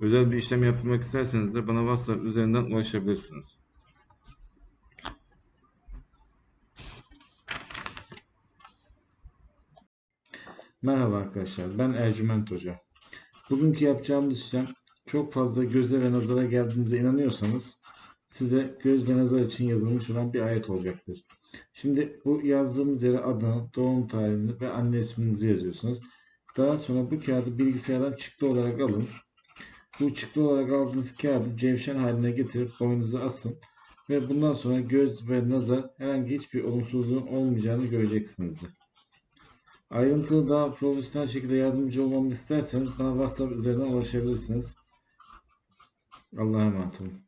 özel bir işlem yaptırmak isterseniz de bana WhatsApp üzerinden ulaşabilirsiniz. Merhaba arkadaşlar, ben Ercüment Hoca. Bugünkü yapacağımız işlem çok fazla gözle ve nazara geldiğinize inanıyorsanız size göz ve nazar için yazılmış olan bir ayet olacaktır. Şimdi bu yazdığımız yere adını, doğum tarihini ve anne isminizi yazıyorsunuz. Daha sonra bu kağıdı bilgisayardan çıktı olarak alın. Bu çıktı olarak aldığınız kağıdı cevşen haline getirip boynunuza asın. Ve bundan sonra göz ve nazar herhangi hiçbir olumsuzluğun olmayacağını göreceksinizdir. Ayrıntılı daha profesyonel şekilde yardımcı olmamı isterseniz bana WhatsApp üzerinden ulaşabilirsiniz. Allah'a emanet olun.